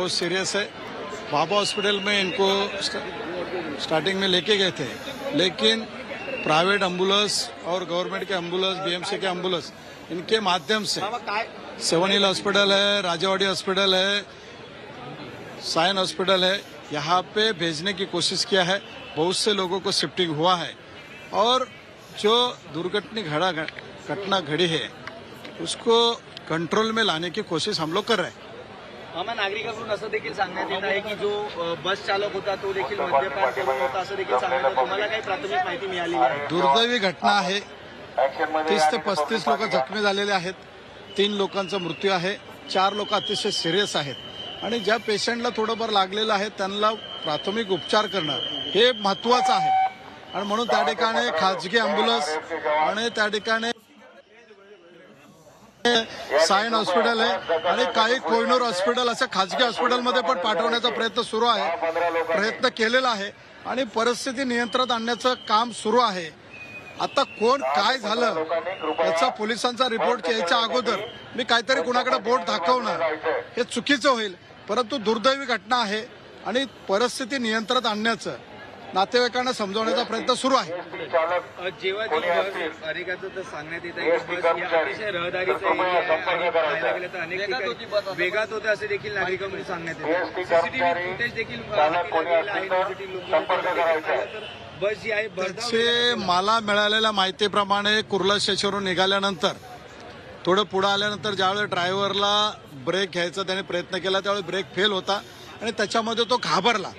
बहुत सीरियस है। बाबा हॉस्पिटल में इनको स्टार्टिंग में लेके गए थे। लेकिन प्राइवेट एंबुलेंस और गवर्नमेंट के एंबुलेंस बीएमसी के एंबुलेंस इनके माध्यम से सेवन हिल हॉस्पिटल है राजावाड़ी हॉस्पिटल है साइन हॉस्पिटल है यहाँ पे भेजने की कोशिश किया है। बहुत से लोगों को शिफ्टिंग हुआ है। और जो दुर्घटना घड़ा घटना घड़ी है उसको कंट्रोल में लाने की कोशिश हम लोग कर रहे हैं। मामा नागरिकांकडून असं देखील सांगण्यात येत आहे की जो बस चालक होता तो देखील मद्यपान करून होता असं देखील सांगण्यात येतं. तुम्हाला काही प्राथमिक माहिती मिळाली आहे? दुर्दैवी घटना आहे. तीस ते पस्तीस लोक जखमी झालेले आहेत. तीन लोकांचा मृत्यू आहे. चार लोक अतिशय सिरियस आहेत. आणि ज्या पेशंटला थोडंफार लागलेलं आहे त्यांना प्राथमिक उपचार करणं हे महत्वाचं आहे. आणि म्हणून त्या ठिकाणी खाजगी अँब्युलन्स आणि त्या ठिकाणी सायन हॉस्पिटल आहे आणि काही कोयनूर हॉस्पिटल असं खाजगी हॉस्पिटलमध्ये पण पाठवण्याचा प्रयत्न सुरू आहे. प्रयत्न केलेला आहे आणि परिस्थिती नियंत्रणात आणण्याचं काम सुरू आहे. आता कोण काय झालं याचा पोलिसांचा रिपोर्ट यायच्या अगोदर मी काहीतरी कुणाकडे बोट दाखवणं हे चुकीचं होईल. परंतु दुर्दैवी घटना आहे आणि परिस्थिती नियंत्रणात आणण्याचं. नातेवाईकांना समजवण्याचा प्रयत्न सुरू आहे. जेव्हा ती बस अनेकांचं तर सांगण्यात येत आहे की बस ही अतिशय रहदारीचा एरिया आहे. आणि पाहायला गेलं तर अनेक ठिकाणी वेगात होते असे देखील नागरिकांकडून सांगण्यात येते. सीसीटीव्ही फुटेज देखील अ, हाती लागलेलं आहे CCTV लोकांनी बस जी आहे भरधाव त्याचे मला मिळालेल्या माहितीप्रमाणे कुर्ला स्टेशनवरून निघाल्यानंतर थोडं पुढं आल्यानंतर ज्यावेळेस ड्रायव्हरला ब्रेक घ्यायचा त्याने प्रयत्न केला त्यावेळेस ब्रेक फेल होता आणि त्याच्यामध्ये तो घाबरला.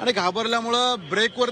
आणि घाबरल्यामुळं ब्रेकवर